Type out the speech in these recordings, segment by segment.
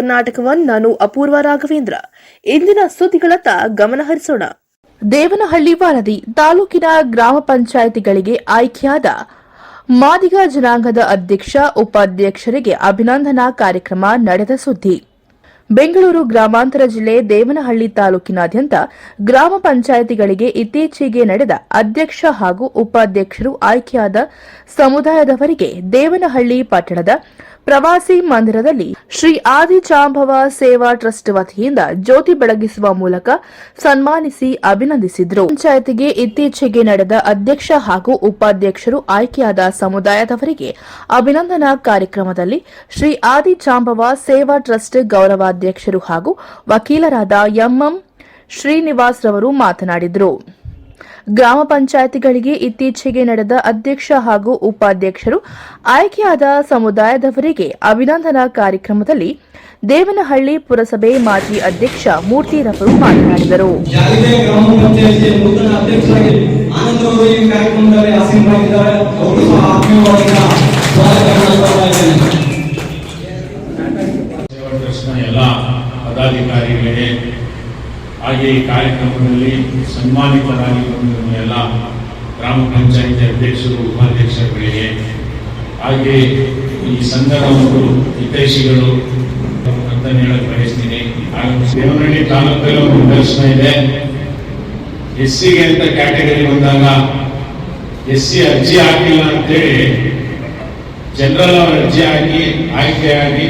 ಕರ್ನಾಟಕವನ್ ನಾನು ಅಪೂರ್ವ ರಾಘವೇಂದ್ರ. ಇಂದಿನ ಸುದ್ದಿಗಳತ್ತ ಗಮನ ಹರಿಸೋಣ. ದೇವನಹಳ್ಳಿ ವರದಿ, ತಾಲೂಕಿನ ಗ್ರಾಮ ಪಂಚಾಯಿತಿಗಳಿಗೆ ಆಯ್ಕೆಯಾದ ಮಾದಿಗ ಜನಾಂಗದ ಅಧ್ಯಕ್ಷ, ಉಪಾಧ್ಯಕ್ಷರಿಗೆ ಅಭಿನಂದನಾ ಕಾರ್ಯಕ್ರಮ ನಡೆದ ಸುದ್ದಿ. ಬೆಂಗಳೂರು ಗ್ರಾಮಾಂತರ ಜಿಲ್ಲೆ ದೇವನಹಳ್ಳಿ ತಾಲೂಕಿನಾದ್ಯಂತ ಗ್ರಾಮ ಪಂಚಾಯಿತಿಗಳಿಗೆ ಇತ್ತೀಚೆಗೆ ನಡೆದ ಅಧ್ಯಕ್ಷ ಹಾಗೂ ಉಪಾಧ್ಯಕ್ಷರು ಆಯ್ಕೆಯಾದ ಸಮುದಾಯದವರಿಗೆ ದೇವನಹಳ್ಳಿ ಪಟ್ಟಣದ ಪ್ರವಾಸಿ ಮಂದಿರದಲ್ಲಿ ಶ್ರೀ ಆದಿಚಾಂಬವ ಸೇವಾ ಟ್ರಸ್ಟ್ ವತಿಯಿಂದ ಜ್ಯೋತಿ ಬೆಳಗಿಸುವ ಮೂಲಕ ಸನ್ಮಾನಿಸಿ ಅಭಿನಂದಿಸಿದರು. ಪಂಚಾಯತಿಗೆ ಇತ್ತೀಚೆಗೆ ನಡೆದ ಅಧ್ಯಕ್ಷ ಹಾಗೂ ಉಪಾಧ್ಯಕ್ಷರು ಆಯ್ಕೆಯಾದ ಸಮುದಾಯದವರಿಗೆ ಅಭಿನಂದನಾ ಕಾರ್ಯಕ್ರಮದಲ್ಲಿ ಶ್ರೀ ಆದಿಚಾಂಬವ ಸೇವಾ ಟ್ರಸ್ಟ್ ಗೌರವಾಧ್ಯಕ್ಷರು ಹಾಗೂ ವಕೀಲರಾದ ಎಂಎಂ ಶ್ರೀನಿವಾಸ್ ರವರು ಮಾತನಾಡಿದರು. ಗ್ರಾಮ ಪಂಚಾಯಿತಿಗಳಿಗೆ ಇತ್ತೀಚೆಗೆ ನಡೆದ ಅಧ್ಯಕ್ಷ ಹಾಗೂ ಉಪಾಧ್ಯಕ್ಷರು ಆಯ್ಕೆಯಾದ ಸಮುದಾಯದವರಿಗೆ ಅಭಿನಂದನಾ ಕಾರ್ಯಕ್ರಮದಲ್ಲಿ ದೇವನಹಳ್ಳಿ ಪುರಸಭೆ ಮಾಜಿ ಅಧ್ಯಕ್ಷ ಮೂರ್ತಿರವರು ಮಾತನಾಡಿದರು. ಇದ್ದೇನೆ. ಸೇವಾ ಟ್ರಸ್ಟ್ನ ಪದಾಧಿಕಾರಿಗಳಿಗೆ ಹಾಗೆ ಈ ಕಾರ್ಯಕ್ರಮದಲ್ಲಿ ಸನ್ಮಾನಿತರಾಗಿ ಬಂದಿರುವ ಎಲ್ಲ ಗ್ರಾಮ ಪಂಚಾಯಿತಿ ಅಧ್ಯಕ್ಷರು, ಉಪಾಧ್ಯಕ್ಷರುಗಳಿಗೆ, ಹಾಗೆ ಈ ಸಂಘದ ಒಂದು ಹಿತೈಷಿಗಳು ಅಂತ ಹೇಳಕ್ ಬಯಸ್ತೀನಿ. ದೇವನಹಳ್ಳಿ ತಾಲೂಕಲ್ಲಿ ಒಂದು ನಿದರ್ಶನ ಇದೆ. ಎಸ್ ಸಿಗೆ ಅಂತ ಕ್ಯಾಟಗರಿ ಬಂದಾಗ ಎಸ್ ಸಿ ಅರ್ಜಿ ಹಾಕಿಲ್ಲ ಅಂತೇಳಿ ಜನರಲ್ ಅವರ ಅರ್ಜಿ ಹಾಕಿ ಆಯ್ಕೆಯಾಗಿ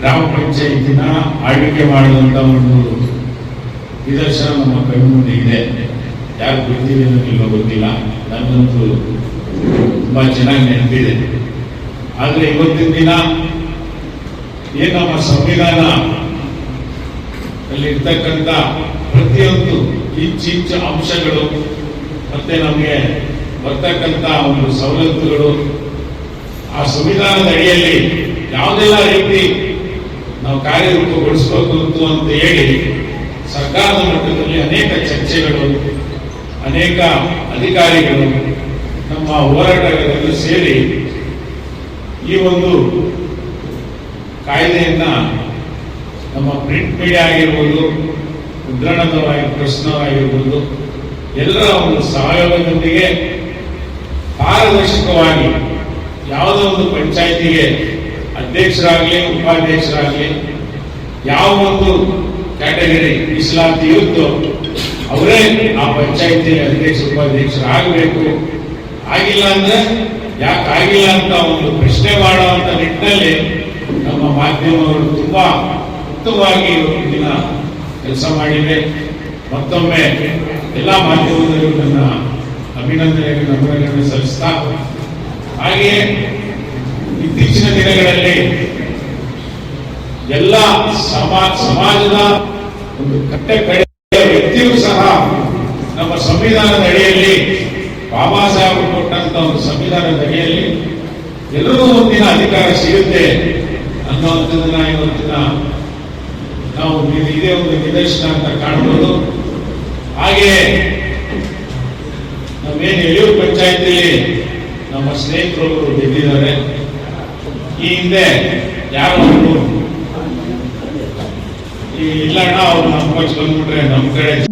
ಗ್ರಾಮ ಪಂಚಾಯಿತಿನ ಆಳ್ವಿಕೆ ಮಾಡುವಂತ ಒಂದು ನಿದರ್ಶನ ನಮ್ಮ ಕಣ್ಣು ಮುಂದೆ ಇದೆ. ಯಾರು ಗೊತ್ತಿದೆ ಅನ್ನೋದಿಲ್ಲ ಗೊತ್ತಿಲ್ಲ. ನನಗಂತೂ ತುಂಬ ಚೆನ್ನಾಗಿ ನೆನಪಿದೆ. ಆದರೆ ಇವತ್ತಿನ ದಿನ ಏನು ನಮ್ಮ ಸಂವಿಧಾನ ಅಲ್ಲಿರ್ತಕ್ಕಂಥ ಪ್ರತಿಯೊಂದು ಇಂಚಿಂಚು ಅಂಶಗಳು ಮತ್ತೆ ನಮಗೆ ಬರ್ತಕ್ಕಂಥ ಒಂದು ಸವಲತ್ತುಗಳು ಆ ಸಂವಿಧಾನದ ಅಡಿಯಲ್ಲಿ ಯಾವುದೆಲ್ಲ ರೀತಿ ನಾವು ಕಾರ್ಯರೂಪಗೊಳಿಸಬೇಕು ಅಂತ ಹೇಳಿ ಸರ್ಕಾರದ ಮಟ್ಟದಲ್ಲಿ ಅನೇಕ ಚರ್ಚೆಗಳು, ಅನೇಕ ಅಧಿಕಾರಿಗಳು ನಮ್ಮ ಹೋರಾಟಗಾರರು ಸೇರಿ ಈ ಒಂದು ಕಾಯ್ದೆಯನ್ನು ನಮ್ಮ ಪ್ರಿಂಟ್ ಮೀಡಿಯಾ ಆಗಿರ್ಬೋದು ಮುದ್ರಣದವರಾಗಿ ಪ್ರಶ್ನವಾಗಿರ್ಬೋದು, ಎಲ್ಲರ ಒಂದು ಸಹಯೋಗದೊಂದಿಗೆ ಪಾರದರ್ಶಕವಾಗಿ ಯಾವುದೋ ಒಂದು ಪಂಚಾಯಿತಿಗೆ ಅಧ್ಯಕ್ಷರಾಗಲಿ, ಉಪಾಧ್ಯಕ್ಷರಾಗಲಿ, ಯಾವ ಒಂದು ಕ್ಯಾಟಗರಿ ಮೀಸಲಾತಿ ಇವತ್ತು ಅವರೇ ಆ ಪಂಚಾಯತಿ ಅಧ್ಯಕ್ಷ, ಉಪಾಧ್ಯಕ್ಷರು ಆಗಬೇಕು. ಆಗಿಲ್ಲ ಅಂದ್ರೆ ಯಾಕೆ ಆಗಿಲ್ಲ ಅಂತ ಒಂದು ಪ್ರಶ್ನೆ ಮಾಡುವಂತ ನಿಟ್ಟಿನಲ್ಲಿ ನಮ್ಮ ಮಾಧ್ಯಮಗಳು ತುಂಬಾ ಉತ್ತಮವಾಗಿ ದಿನ ಕೆಲಸ ಮಾಡಿವೆ. ಮತ್ತೊಮ್ಮೆ ಎಲ್ಲ ಮಾಧ್ಯಮದಲ್ಲೂ ನನ್ನ ಅಭಿನಂದನೆಗೆ ಅಭಿನಂದನೆ ಸಲ್ಲಿಸ್ತಾ ಹಾಗೆಯೇ ಇತ್ತೀಚಿನ ದಿನಗಳಲ್ಲಿ ಎಲ್ಲ ಸಮಾಜ ಸಮಾಜದ ಒಂದು ಕಟ್ಟೆ ಕಡೆಯ ವ್ಯಕ್ತಿಯೂ ಸಹ ನಮ್ಮ ಸಂವಿಧಾನದ ಅಡಿಯಲ್ಲಿ ಬಾಬಾ ಸಾಹೇಬರು ಕೊಟ್ಟಂತ ಒಂದು ಸಂವಿಧಾನದ ಅಡಿಯಲ್ಲಿ ಎಲ್ಲರಿಗೂ ಒಂದಿನ ಅಧಿಕಾರ ಸಿಗುತ್ತೆ ಅನ್ನುವಂಥದ್ದನ್ನ ಇವತ್ತಿನ ನಾವು ಇದೇ ಒಂದು ನಿದರ್ಶನ ಅಂತ ಕಾಣ್ಬೋದು. ಹಾಗೆ ನಮ್ಮೇನು ಯಡಿಯೂರು ಪಂಚಾಯತಿಲಿ ನಮ್ಮ ಸ್ನೇಹಿತರು ಗೆದ್ದಿದ್ದಾರೆ. ಈ ಹಿಂದೆ ಯಾರೋ ಒಬ್ರು ಈ ಇಲ್ಲಣ್ಣ ಅವ್ರು ನಮ್ಮ ಪಕ್ಷ ಬಂದ್ಬಿಟ್ರೆ ನಮ್ಮ ಕಡೆ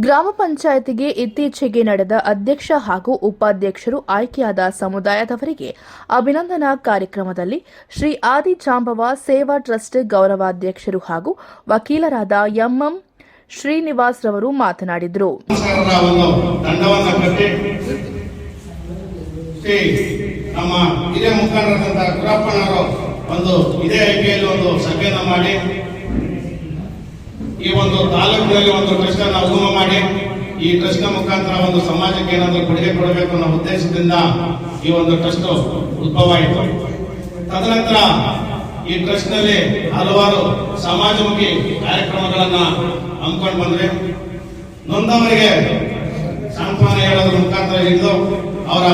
ಗ್ರಾಮ ಪಂಚಾಯತಿಗೆ ಇತ್ತೀಚೆಗೆ ನಡೆದ ಅಧ್ಯಕ್ಷ ಹಾಗೂ ಉಪಾಧ್ಯಕ್ಷರು ಆಯ್ಕೆಯಾದ ಸಮುದಾಯದವರಿಗೆ ಅಭಿನಂದನಾ ಕಾರ್ಯಕ್ರಮದಲ್ಲಿ ಶ್ರೀ ಆದಿ ಚಾಂಬವ ಸೇವಾ ಟ್ರಸ್ಟ್ ಗೌರವಾಧ್ಯಕ್ಷರು ಹಾಗೂ ವಕೀಲರಾದ ಎಂಎಂ ಶ್ರೀನಿವಾಸ್ ರವರು ಮಾತನಾಡಿದರು. ಒಂದು ಇದೇ ಐಪಿಎಲ್ ಒಂದು ಸಭೆಯನ್ನು ಮಾಡಿ ಈ ಒಂದು ತಾಲೂಕಿನಲ್ಲಿ ಒಂದು ಟ್ರಸ್ಟ್ ಅನ್ನ ಉಗಮ ಮಾಡಿ, ಈ ಟ್ರಸ್ಟ್ ಮುಖಾಂತರ ಒಂದು ಸಮಾಜಕ್ಕೆ ಏನಾದರೂ ಕೊಡುಗೆ ಕೊಡಬೇಕು ಅನ್ನೋ ಉದ್ದೇಶದಿಂದ ಈ ಒಂದು ಟ್ರಸ್ಟ್ ಉದ್ಭವ ಆಯಿತು. ತದನಂತರ ಈ ಟ್ರಸ್ಟ್ನಲ್ಲಿ ಹಲವಾರು ಸಮಾಜಮುಖಿ ಕಾರ್ಯಕ್ರಮಗಳನ್ನ ಹಮ್ಮಿಕೊಂಡು ಬಂದ್ರೆ ನೊಂದವರಿಗೆ ಸಾಂತ್ವನ ಹೇಳೋದ್ರ ಮುಖಾಂತರ ಹಿಡಿದು ಅವರ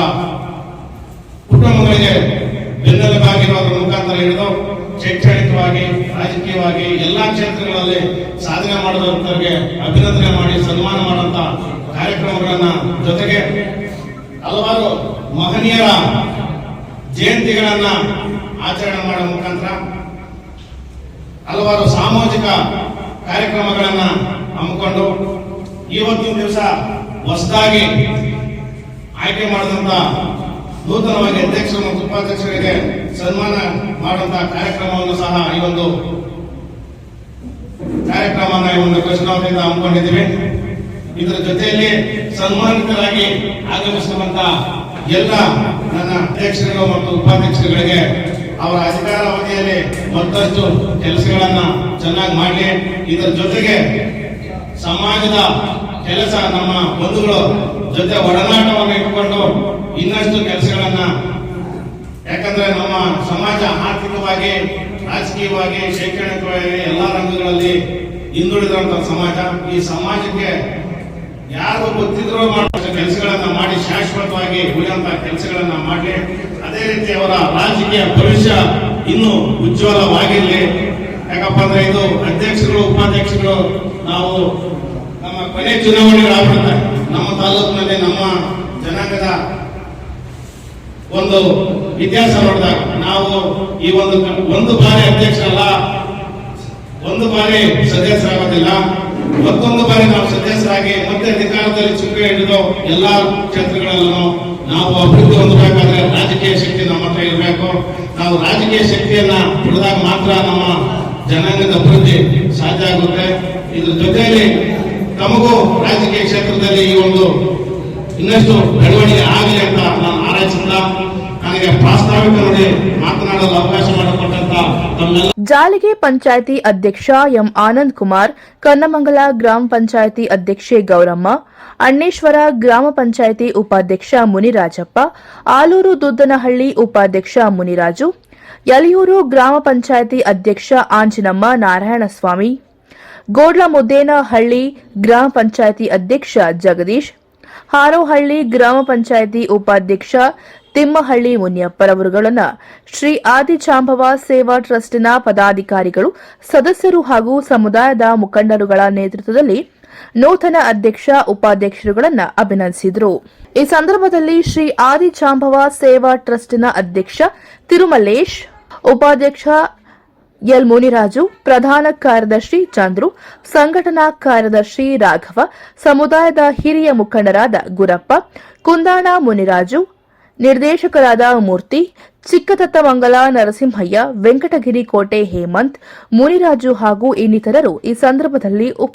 ಕುಟುಂಬಗಳಿಗೆ ಬೆನ್ನೆಲುಬಾಗಿರೋದ್ರ ಮುಖಾಂತರ ಹಿಡಿದು ಶೈಕ್ಷಣಿಕವಾಗಿ ರಾಜಕೀಯವಾಗಿ ಎಲ್ಲಾ ಕ್ಷೇತ್ರಗಳಲ್ಲಿ ಸಾಧನೆ ಮಾಡುವಂತವರಿಗೆ ಅಭಿನಂದನೆ ಮಾಡಿ, ಸನ್ಮಾನ ಮಾಡುವಂತ ಕಾರ್ಯಕ್ರಮಗಳನ್ನ ಜೊತೆಗೆ ಹಲವಾರು ಮಹನೀಯರ ಜಯಂತಿಗಳನ್ನ ಆಚರಣೆ ಮಾಡುವ ಮುಖಾಂತರ ಹಲವಾರು ಸಾಮಾಜಿಕ ಕಾರ್ಯಕ್ರಮಗಳನ್ನ ಹಮ್ಮಿಕೊಂಡು ಇವತ್ತಿನ ದಿವಸ ಹೊಸದಾಗಿ ಆಯ್ಕೆ ಮಾಡಿದಂತ ನೂತನವಾಗಿ ಅಧ್ಯಕ್ಷರು ಮತ್ತು ಉಪಾಧ್ಯಕ್ಷರಿಗೆ ಸನ್ಮಾನ ಮಾಡುವಂತಹ ಕಾರ್ಯಕ್ರಮವನ್ನು ಸಹ ಈ ಒಂದು ಈ ಒಂದು ಪ್ರಶ್ನಾವಳಿಯನ್ನು ಹಮ್ಮಿಕೊಂಡಿದ್ದೀವಿ. ಇದರ ಜೊತೆಯಲ್ಲಿ ಸನ್ಮಾನಿತರಾಗಿ ಆಗಮಿಸಿರುವಂತ ಎಲ್ಲ ನನ್ನ ಅಧ್ಯಕ್ಷರು ಮತ್ತು ಉಪಾಧ್ಯಕ್ಷರುಗಳಿಗೆ ಅವರ ಅಧಿಕಾರಾವಧಿಯಲ್ಲಿ ಮತ್ತಷ್ಟು ಕೆಲಸಗಳನ್ನ ಚೆನ್ನಾಗಿ ಮಾಡಲಿ. ಇದರ ಜೊತೆಗೆ ಸಮಾಜದ ಕೆಲಸ ನಮ್ಮ ಬಂಧುಗಳು ಜೊತೆ ಒಡನಾಟವನ್ನು ಇಟ್ಟುಕೊಂಡು ಇನ್ನಷ್ಟು ಕೆಲಸಗಳನ್ನ, ಯಾಕಂದ್ರೆ ನಮ್ಮ ಸಮಾಜ ಆರ್ಥಿಕವಾಗಿ, ರಾಜಕೀಯವಾಗಿ, ಶೈಕ್ಷಣಿಕವಾಗಿ ಎಲ್ಲಾ ರಂಗಗಳಲ್ಲಿ ಹಿಂದುಳಿದಿರುವಂತಹ ಸಮಾಜ, ಈ ಸಮಾಜಕ್ಕೆ ಯಾರು ಗೊತ್ತಿದ್ರೋ ಮಾಡೋ ಕೆಲಸಗಳನ್ನ ಮಾಡಿ, ಶಾಶ್ವತವಾಗಿ ಉಳಿಯಂತ ಕೆಲಸಗಳನ್ನ ಮಾಡಿ ಅದೇ ರೀತಿ ಅವರ ರಾಜಕೀಯ ಭವಿಷ್ಯ ಇನ್ನೂ ಉಜ್ವಲವಾಗಿರಲಿ. ಯಾಕಪ್ಪ ಅಂದ್ರೆ ಇದು ಅಧ್ಯಕ್ಷರು ಉಪಾಧ್ಯಕ್ಷರು ನಾವು ನಮ್ಮ ಕೊನೆ ಚುನಾವಣೆಗಳಾಗ್ಬಿಡುತ್ತೆ ನಮ್ಮ ತಾಲೂಕಿನಲ್ಲಿ ನಮ್ಮ ಜನಾಂಗದ ಒಂದು ಇತಿಹಾಸ ನೋಡಿದಾಗ ನಾವು ಈ ಒಂದು ಒಂದು ಬಾರಿ ಅಧ್ಯಕ್ಷರಲ್ಲ ಒಂದು ಬಾರಿ ಸದಸ್ಯರಾಗೋದಿಲ್ಲ, ಮತ್ತೊಂದು ಬಾರಿ ನಾವು ಸದಸ್ಯರಾಗಿ ಮತ್ತೆ ಅಧಿಕಾರದಲ್ಲಿ ಚುಕ್ಕೆ ಹಿಡಿದು ಎಲ್ಲಾ ಕ್ಷೇತ್ರಗಳಲ್ಲೂ ನಾವು ಅಭಿವೃದ್ಧಿ ಹೊಂದಬೇಕಾದ್ರೆ ರಾಜಕೀಯ ಶಕ್ತಿ ನಮ್ಮ ಹತ್ರ ಇರಬೇಕು. ನಾವು ರಾಜಕೀಯ ಶಕ್ತಿಯನ್ನ ಪಡೆದಾಗ ಮಾತ್ರ ನಮ್ಮ ಜನಾಂಗದ ಅಭಿವೃದ್ಧಿ ಸಾಧ್ಯ ಆಗುತ್ತೆ. ಇದ್ರ ಜೊತೆಯಲ್ಲಿ ತಮಗೂ ರಾಜಕೀಯ ಕ್ಷೇತ್ರದಲ್ಲಿ ಈ ಒಂದು ಇನ್ನಷ್ಟು ಬೆಳವಣಿಗೆ ಆಗಲಿ ಅಂತ ನಾನು ಹಾರೈಸುತ್ತಾ ಜಾಲಿಗೆ ಪಂಚಾಯಿತಿ ಅಧ್ಯಕ್ಷ ಎಂ ಆನಂದ್ ಕುಮಾರ್, ಕನ್ನಮಂಗಲ ಗ್ರಾಮ ಪಂಚಾಯಿತಿ ಅಧ್ಯಕ್ಷೆ ಗೌರಮ್ಮ, ಅಣ್ಣೇಶ್ವರ ಗ್ರಾಮ ಪಂಚಾಯಿತಿ ಉಪಾಧ್ಯಕ್ಷ ಮುನಿರಾಜಪ್ಪ, ಆಲೂರು ದುದ್ದನಹಳ್ಳಿ ಉಪಾಧ್ಯಕ್ಷ ಮುನಿರಾಜು ಯಲಿಯೂರು ಗ್ರಾಮ ಪಂಚಾಯಿತಿ ಅಧ್ಯಕ್ಷ ಆಂಜಿನಮ್ಮ ನಾರಾಯಣಸ್ವಾಮಿ, ಗೋಡ್ಲಮುದ್ದೇನಹಳ್ಳಿ ಗ್ರಾಮ ಪಂಚಾಯಿತಿ ಅಧ್ಯಕ್ಷ ಜಗದೀಶ್, ಹಾರೋಹಳ್ಳಿ ಗ್ರಾಮ ಪಂಚಾಯಿತಿ ಉಪಾಧ್ಯಕ್ಷ ತಿಮ್ಮಹಳ್ಳಿ ಮುನಿಯಪ್ಪರವರುಗಳನ್ನು ಶ್ರೀ ಆದಿಚಾಂಬವ ಸೇವಾ ಟ್ರಸ್ಟ್ನ ಪದಾಧಿಕಾರಿಗಳು, ಸದಸ್ಯರು ಹಾಗೂ ಸಮುದಾಯದ ಮುಖಂಡರುಗಳ ನೇತೃತ್ವದಲ್ಲಿ ನೂತನ ಅಧ್ಯಕ್ಷ ಉಪಾಧ್ಯಕ್ಷರುಗಳನ್ನು ಅಭಿನಂದಿಸಿದರು. ಈ ಸಂದರ್ಭದಲ್ಲಿ ಶ್ರೀ ಆದಿಚಾಂಬವ ಸೇವಾ ಟ್ರಸ್ಟ್ನ ಅಧ್ಯಕ್ಷ ತಿರುಮಲೇಶ್, ಉಪಾಧ್ಯಕ್ಷ ಎಲ್ ಮುನಿರಾಜು, ಪ್ರಧಾನ ಕಾರ್ಯದರ್ಶಿ ಚಂದ್ರು, ಸಂಘಟನಾ ಕಾರ್ಯದರ್ಶಿ ರಾಘವ, ಸಮುದಾಯದ ಹಿರಿಯ ಮುಖಂಡರಾದ ಗುರಪ್ಪ, ಕುಂದಾಣ ಮುನಿರಾಜು ನಿರ್ದೇಶಕರಾದ ಮೂರ್ತಿ ಚಿಕ್ಕದತ್ತಮಂಗಲ ನರಸಿಂಹಯ್ಯ ವೆಂಕಟಗಿರಿ ಕೋಟೆ ಹೇಮಂತ್ ಮುನಿರಾಜು ಹಾಗೂ ಇನ್ನಿತರರು ಈ ಸಂದರ್ಭದಲ್ಲಿ ಉಪ